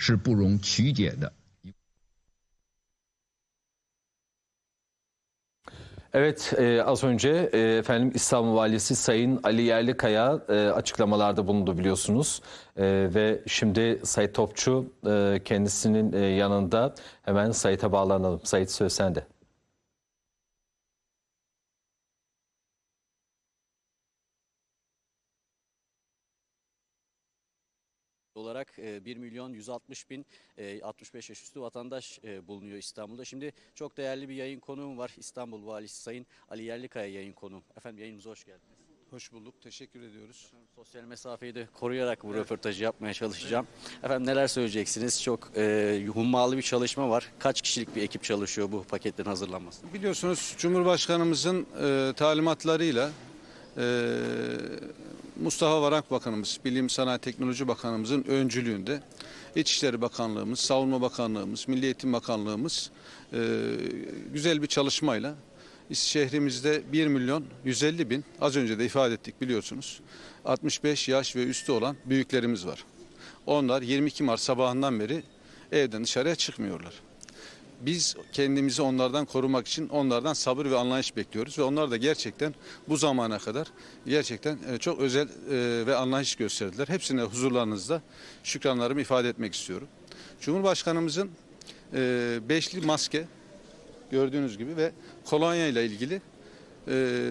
是不容曲解的。 Evet e, az önce e, efendim İstanbul Valisi Sayın Ali Yerlikaya e, açıklamalarda bulundu biliyorsunuz. E, ve şimdi Sayit Topçu e, kendisinin e, yanında hemen Sayit'e bağlanalım. Sayit söz sende. Olarak e, 1 milyon 160 bin e, 65 yaş üstü vatandaş e, bulunuyor İstanbul'da. Şimdi çok değerli bir yayın konuğum var. İstanbul Valisi Sayın Ali Yerlikaya yayın konuğum. Efendim yayınımıza hoş geldiniz. Hoş bulduk. Teşekkür ediyoruz. Sosyal mesafeyi de koruyarak bu röportajı yapmaya çalışacağım. Efendim neler söyleyeceksiniz? Çok e, hummalı bir çalışma var. Kaç kişilik bir ekip çalışıyor bu paketlerin hazırlanmasında? Biliyorsunuz Cumhurbaşkanımızın e, talimatlarıyla e, Mustafa Varank Bakanımız, Bilim Sanayi Teknoloji Bakanımızın öncülüğünde İçişleri Bakanlığımız, Savunma Bakanlığımız, Milli Eğitim Bakanlığımız e, güzel bir çalışmayla şehrimizde 1 milyon 150 bin az önce de ifade ettik biliyorsunuz 65 yaş ve üstü olan büyüklerimiz var. Onlar 22 Mart sabahından beri evden dışarıya çıkmıyorlar. Biz kendimizi onlardan korumak için onlardan sabır ve anlayış bekliyoruz ve onlar da gerçekten bu zamana kadar gerçekten e, çok özel e, ve anlayış gösterdiler. Hepsine huzurlarınızda şükranlarımı ifade etmek istiyorum. Cumhurbaşkanımızın e, beşli maske gördüğünüz gibi ve kolonya ile ilgili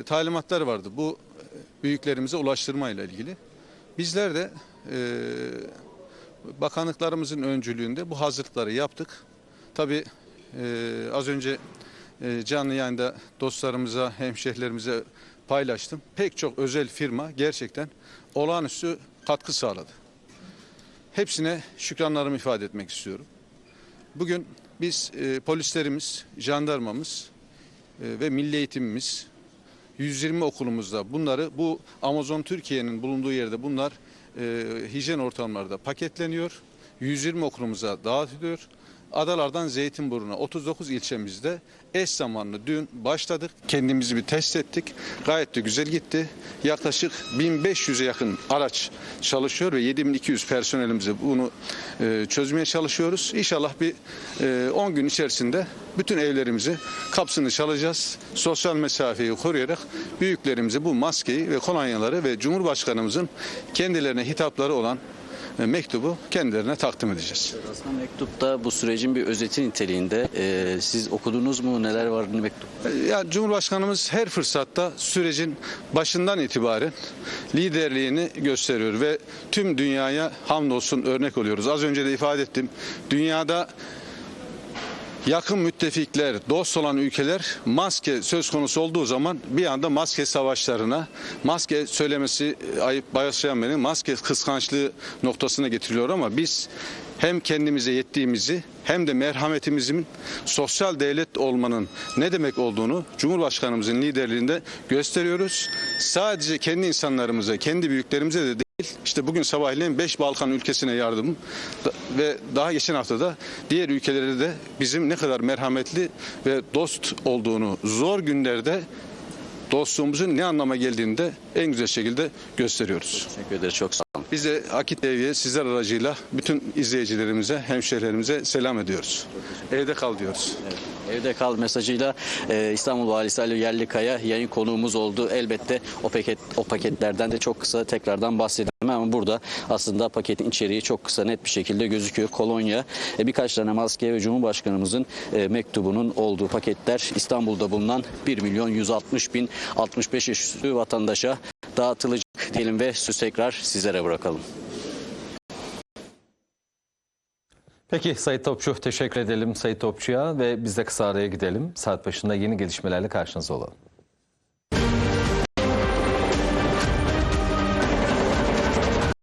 talimatlar vardı. Bu büyüklerimize ulaştırma ile ilgili. Bizler de bakanlıklarımızın öncülüğünde bu hazırlıkları yaptık. Tabii az önce e, canlı yayında dostlarımıza, hemşehrilerimize paylaştım. Pek çok özel firma gerçekten olağanüstü katkı sağladı. Hepsine şükranlarımı ifade etmek istiyorum. Bugün biz e, polislerimiz, jandarmamız e, ve milli eğitimimiz 120 okulumuzda bunları bu Amazon Türkiye'nin bulunduğu yerde bunlar e, hijyen ortamlarda paketleniyor. 120 okulumuza dağıtılıyor. Adalardan Zeytinburnu'na 39 ilçemizde eş zamanlı dün başladık. Kendimizi bir test ettik. Gayet de güzel gitti. Yaklaşık 1500'e yakın araç çalışıyor ve 7200 personelimize bunu e, çözmeye çalışıyoruz. İnşallah bir e, 10 gün içerisinde bütün evlerimizi kapsını çalacağız. Sosyal mesafeyi koruyarak büyüklerimize bu maskeyi ve kolonyaları ve Cumhurbaşkanımızın kendilerine hitapları olan e, mektubu kendilerine takdim edeceğiz. Aslında mektupta bu sürecin bir özeti niteliğinde. E, siz okudunuz mu? Neler var mektup? Ya Cumhurbaşkanımız her fırsatta sürecin başından itibaren liderliğini gösteriyor ve tüm dünyaya hamdolsun örnek oluyoruz. Az önce de ifade ettim. Dünyada yakın müttefikler, dost olan ülkeler maske söz konusu olduğu zaman bir anda maske savaşlarına, maske söylemesi ayıp başlayan beni maske kıskançlığı noktasına getiriyor ama biz hem kendimize yettiğimizi hem de merhametimizin sosyal devlet olmanın ne demek olduğunu Cumhurbaşkanımızın liderliğinde gösteriyoruz. Sadece kendi insanlarımıza, kendi büyüklerimize de işte bugün sabahleyin 5 Balkan ülkesine yardım ve daha geçen hafta da diğer ülkelere de bizim ne kadar merhametli ve dost olduğunu zor günlerde dostluğumuzun ne anlama geldiğini de en güzel şekilde gösteriyoruz. Teşekkür ederiz. Çok sağ. Biz de Akit TV'ye sizler aracıyla bütün izleyicilerimize, hemşehrilerimize selam ediyoruz. Evde kal diyoruz. Evde kal mesajıyla e, İstanbul Valisi Ali Yerlikaya yayın konuğumuz oldu. Elbette o paket o paketlerden de çok kısa tekrardan bahsedelim ama burada aslında paketin içeriği çok kısa net bir şekilde gözüküyor. Kolonya, e, birkaç tane maske ve Cumhurbaşkanımızın e, mektubunun olduğu paketler İstanbul'da bulunan 1 milyon 160 bin 65 yaş üstü vatandaşa dağıtılacak diyelim ve söz tekrar sizlere bırakalım. Peki Sayit Topçu teşekkür edelim Sayit Topçu'ya ve biz de kısa araya gidelim. Saat başında yeni gelişmelerle karşınızda olalım.